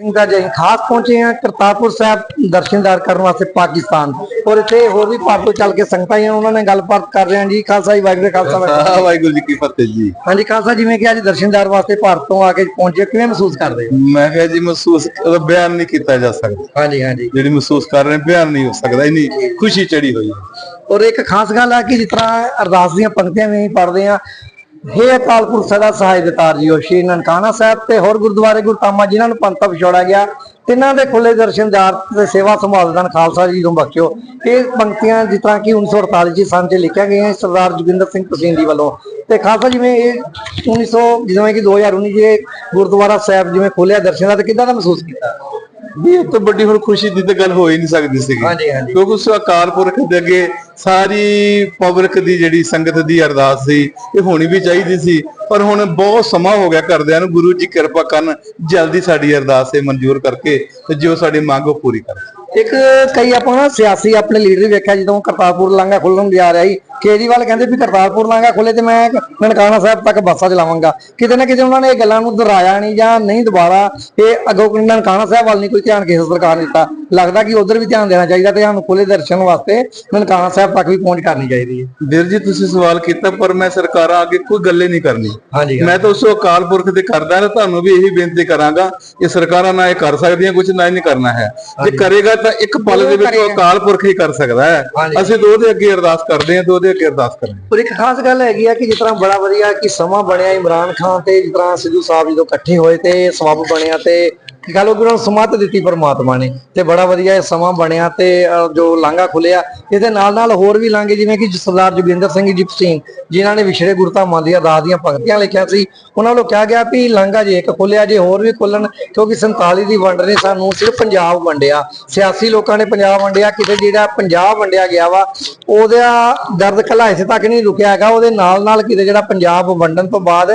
ਸਿੰਘ ਦਾ ਜੀ ਖਾਸ ਪਹੁੰਚੇ ਆ ਕਰਤਾਰਪੁਰ ਸਾਹਿਬ ਦਰਸ਼ਨਦਾਰ ਕਰਨ ਵਾਸਤੇ ਪਾਕਿਸਤਾਨ। ਔਰ ਇੱਥੇ ਹੋਰ ਵੀ ਭਾਰਤੋਂ ਚੱਲ ਕੇ ਸੰਗਤਾਂ ਆਈਆਂ ਉਹਨਾਂ ਨਾਲ ਗੱਲਬਾਤ ਕਰ ਰਹੇ ਹਾਂ ਜੀ। ਖਾਲਸਾ ਜੀ ਵਾਹਿਗੁਰੂ ਖਾਲਸਾ ਵਾਹਿਗੁਰੂ ਜੀ ਕੀ ਹਾਂ ਵਾਹਿਗੁਰੂ ਜੀ ਕੀ ਫਤਿਹ ਜੀ। ਹਾਂਜੀ ਖਾਲਸਾ ਜਿਵੇਂ ਕਿ ਅੱਜ ਦਰਸ਼ਨਦਾਰ ਵਾਸਤੇ ਭਾਰਤੋਂ ਆ ਕੇ ਪਹੁੰਚੇ ਕਿਵੇਂ ਮਹਿਸੂਸ ਕਰਦੇ ਹੋ? ਮੈਂ ਕਿਹਾ ਜੀ ਮਹਿਸੂਸ ਬਿਆਨ ਨਹੀਂ ਕੀਤਾ ਜਾ ਸਕਦਾ। ਹਾਂਜੀ ਹਾਂਜੀ। ਜਿਹੜੀ ਮਹਿਸੂਸ ਕਰ ਰਹੇ ਬਿਆਨ ਨਹੀਂ ਹੋ ਸਕਦਾ ਇੰਨੀ ਖੁਸ਼ੀ ਚੜੀ ਹੋਈ ਔਰ ਇੱਕ ਖਾਸ ਗੱਲ ਆ ਕਿ ਜਿਸ ਤਰ੍ਹਾਂ ਅਰਦਾਸ ਦੀਆਂ ਪੰਕਤੀਆਂ ਵੀ ਪੜ੍ਹਦੇ ਆ ਹੇ ਅਕਾਲਪੁਰ ਸਦਾ ਸਹਾਇ ਦਿੱਤਾਰ ਜੀਓ, ਸ਼੍ਰੀ ਨਨਕਾਣਾ ਸਾਹਿਬ ਤੇ ਹੋਰ ਗੁਰਦੁਆਰੇ ਗੁਰਤਾਮਾ ਜਿਨ੍ਹਾਂ ਨੂੰ ਪੰਥ ਵਿਛੋੜਾ ਗਿਆ, ਤਿੰਨਾਂ ਦੇ ਖੁੱਲੇ ਦਰਸ਼ਨਦਾਰ ਤੇ ਸੇਵਾ ਸੰਭਾਲਦਾਨ ਖਾਲਸਾ ਜੀ ਨੂੰ ਬਖਸ਼ਿਓ। ਇਹ ਪੰਕਤੀਆਂ ਜਿਸ ਤਰ੍ਹਾਂ ਕਿ 1948 ਚ ਸੰਨ ਚ ਲਿਖਿਆ ਗਈਆਂ ਸਰਦਾਰ ਜੋਗਿੰਦਰ ਸਿੰਘ ਤਸੀਨ ਜੀ ਵੱਲੋਂ। ਤੇ ਖਾਲਸਾ ਜਿਵੇਂ ਇਹ 1900 ਜਿਵੇਂ ਕਿ 2019 ਜੇ ਗੁਰਦੁਆਰਾ ਸਾਹਿਬ ਜਿਵੇਂ ਖੋਲਿਆ ਦਰਸ਼ਨਾਂ ਤੇ ਕਿੱਦਾਂ ਦਾ ਮਹਿਸੂਸ ਕੀਤਾ? ਵੀ ਇਹ ਤੋਂ ਵੱਡੀ ਹੁਣ ਖੁਸ਼ੀ ਦੀ ਤਾਂ ਗੱਲ ਹੋ ਹੀ ਨਹੀਂ ਸਕਦੀ ਸੀਗੀ। ਹਾਂਜੀ ਹਾਂਜੀ। ਕਿਉਂਕਿ ਉਸ ਅਕਾਲ ਪੁਰਖ ਦੇ ਅੱਗੇ ਸਾਰੀ ਪਬਲਿਕ ਦੀ ਜਿਹੜੀ ਸੰਗਤ ਦੀ ਅਰਦਾਸ ਸੀ ਇਹ ਹੋਣੀ ਵੀ ਚਾਹੀਦੀ ਸੀ। ਪਰ ਹੁਣ ਬਹੁਤ ਸਮਾਂ ਹੋ ਗਿਆ ਕਰਦਿਆਂ ਨੂੰ ਗੁਰੂ ਜੀ ਕਿਰਪਾ ਕਰਨ ਜਲਦੀ ਸਾਡੀ ਅਰਦਾਸ ਇਹ ਮਨਜ਼ੂਰ ਕਰਕੇ ਤੇ ਜੋ ਸਾਡੀ ਮੰਗ ਉਹ ਪੂਰੀ ਕਰਨ ਇੱਕ ਕਈ ਆਪਾਂ ਨਾ ਸਿਆਸੀ ਆਪਣੇ ਲੀਡਰ ਵੇਖਿਆ, ਜਦੋਂ ਕਰਤਾਰਪੁਰ ਲਾਂਘਾ ਖੁੱਲਣ ਜਾ ਰਿਹਾ ਸੀ ਕੇਜਰੀਵਾਲ ਕਹਿੰਦੇ ਵੀ ਕਰਤਾਰਪੁਰ ਲਾਂਘਾ ਖੁੱਲੇ ਤੇ ਮੈਂ ਨਨਕਾਣਾ ਸਾਹਿਬ ਤੱਕ ਬੱਸਾਂ ਚਲਾਵਾਂਗਾ। ਕਿਤੇ ਨਾ ਕਿਤੇ ਉਹਨਾਂ ਨੇ ਇਹ ਗੱਲਾਂ ਨੂੰ ਦੁਹਰਾਇਆ ਨਹੀਂ ਜਾਂ ਨਹੀਂ ਦੁਬਾਰਾ ਇਹ ਅੱਗੋਂ ਨਨਕਾਣਾ ਸਾਹਿਬ ਵੱਲ ਨਹੀਂ ਕੋਈ ਧਿਆਨ ਕਿਸੇ ਸਰਕਾਰ ਨੇ ਦਿੱਤਾ। ਲੱਗਦਾ ਕਿ ਉਧਰ ਵੀ ਧਿਆਨ ਦੇਣਾ ਚਾਹੀਦਾ ਤੇ ਸਾਨੂੰ ਖੁੱਲੇ ਦਰਸ਼ਨ ਵਾਸਤੇ ਨਨਕਾਣਾ ਸਾਹਿਬ ਤੱਕ ਵੀ ਪਹੁੰਚ ਕਰਨੀ ਚਾਹੀਦੀ ਹੈ। ਵੀਰ ਜੀ ਤੁਸੀਂ ਸਵਾਲ ਕੀਤਾ ਪਰ ਮੈਂ ਸਰਕਾਰਾਂ ਅੱਗੇ ਕੋਈ ਗੱਲੇ ਨਹੀਂ ਕਰਨੀ। ਮੈਂ ਤਾਂ ਉਸ ਅਕਾਲ ਪੁਰਖ ਦੇ ਕਰਦਾ ਨਾ ਤੁਹਾਨੂੰ ਵੀ ਇਹੀ ਬੇਨਤੀ ਕਰਾਂਗਾ ਕਿ ਸਰਕਾਰਾਂ ਨਾ ਇਹ ਕਰ ਸਕਦੀਆਂ ਕੁਝ ਨਾ ਹੀ ਨਹੀਂ ਕਰਨਾ ਹੈ। ਜੇ ਕਰੇਗਾ ਤਾਂ ਇੱਕ ਪਲ ਦੇ ਵਿੱਚ ਉਹ ਅਕਾਲ ਪੁਰਖ ਹੀ ਕਰ ਸਕਦਾ ਹੈ। ਅਸੀਂ ਤਾਂ ਉਹਦੇ ਅੱਗੇ ਅਰਦਾਸ ਕਰਦੇ ਹਾਂ ਤੇ ਉਹਦੇ ਅੱਗੇ ਅਰਦਾਸ ਕਰਾਂਗੇ। ਪਰ ਇੱਕ ਖਾਸ ਗੱਲ ਹੈਗੀ ਆ ਕਿ ਜਿਸ ਤਰ੍ਹਾਂ ਬੜਾ ਵਧੀਆ ਕਿ ਸਮਾਂ ਬਣਿਆ ਇਮਰਾਨ ਖਾਨ ਤੇ ਜਿਸ ਤਰ੍ਹਾਂ ਸਿੱਧੂ ਸਾਹਿਬ ਜਦੋਂ ਇਕੱਠੇ ਹੋਏ ਤੇ ਸਬਬ ਬਣਿਆ ਤੇ ਗੱਲ ਉਹ ਨੂੰ ਸਮਤ ਦਿੱਤੀ ਪਰਮਾਤਮਾ ਨੇ ਤੇ ਬੜਾ ਵਧੀਆ ਇਹ ਸਮਾਂ ਬਣਿਆ ਤੇ ਜੋ ਲਾਂਘਾ ਖੁੱਲਿਆ ਇਹਦੇ ਨਾਲ ਨਾਲ ਹੋਰ ਵੀ ਲਾਂਘੇ, ਜਿਵੇਂ ਕਿ ਸਰਦਾਰ ਜੋਗਿੰਦਰ ਸਿੰਘ ਜੀ ਸਿੰਘ ਜਿਨ੍ਹਾਂ ਨੇ ਵਿਛੜੇ ਗੁਰਧਾਮਾਂ ਦੀਆਂ ਅਰਦਾਸ ਦੀਆਂ ਪੰਕਤੀਆਂ ਲਿਖਿਆ ਸੀ, ਉਹਨਾਂ ਵੱਲੋਂ ਕਿਹਾ ਗਿਆ ਵੀ ਲਾਂਘਾ ਜੇ ਇੱਕ ਖੁੱਲਿਆ ਜੇ ਹੋਰ ਵੀ ਖੁੱਲਣ ਕਿਉਂਕਿ 47 ਦੀ ਵੰਡ ਨੇ ਸਾਨੂੰ ਸਿਰਫ ਪੰਜਾਬ ਵੰਡਿਆ, ਸਿਆਸੀ ਲੋਕਾਂ ਨੇ ਪੰਜਾਬ ਵੰਡਿਆ, ਕਿਤੇ ਜਿਹੜਾ ਪੰਜਾਬ ਵੰਡਿਆ ਗਿਆ ਵਾ, ਉਹਦਾ ਦਰਦ ਕੱਲਾ ਇੱਥੇ ਤੱਕ ਨਹੀਂ ਰੁਕਿਆ ਹੈਗਾ, ਉਹਦੇ ਨਾਲ ਨਾਲ ਕਿਤੇ ਜਿਹੜਾ ਪੰਜਾਬ ਵੰਡਣ ਤੋਂ ਬਾਅਦ,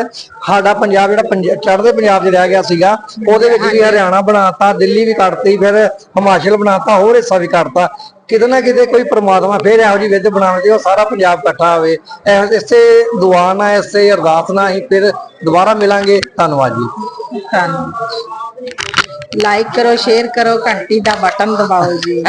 ਸਾਡਾ ਪੰਜਾਬ ਜਿਹੜਾ ਪੰਜ- ਚੜ੍ਹਦੇ ਪੰਜਾਬ 'ਚ ਰਹਿ ਗਿਆ ਸੀਗਾ, ਉਹਦੇ ਵਿੱਚ ਵੀ ਹਰਿਆਣਾ ਬਣਾਤਾ ਦਿੱਲੀ ਵੀ ਕੱਟਤੀ ਫਿਰ ਹਿਮਾਚਲ ਬਣਾਤਾ ਹੋਰ ਹਿੱਸਾ ਵੀ ਕੱਟਤਾ ਕਿਤੇ ਨਾ ਕਿਤੇ ਕੋਈ ਪ੍ਰਮਾਤਮਾ ਫਿਰ ਇਹੋ ਜਿਹੀ ਵਿਧ ਬਣਾਉਣ ਦੀ ਉਹ ਸਾਰਾ ਪੰਜਾਬ ਇਕੱਠਾ ਹੋਵੇ। ਇਸੇ ਦੁਆ ਨਾਲ ਇਸੇ ਅਰਦਾਸ ਨਾਲ ਹੀ ਫਿਰ ਦੁਬਾਰਾ ਮਿਲਾਂਗੇ। ਧੰਨਵਾਦ ਜੀ। ਲਾਈਕ ਕਰੋ ਸ਼ੇਅਰ ਕਰੋ ਘੰਟੀ ਦਾ ਬਟਨ ਦਬਾਓ ਜੀ।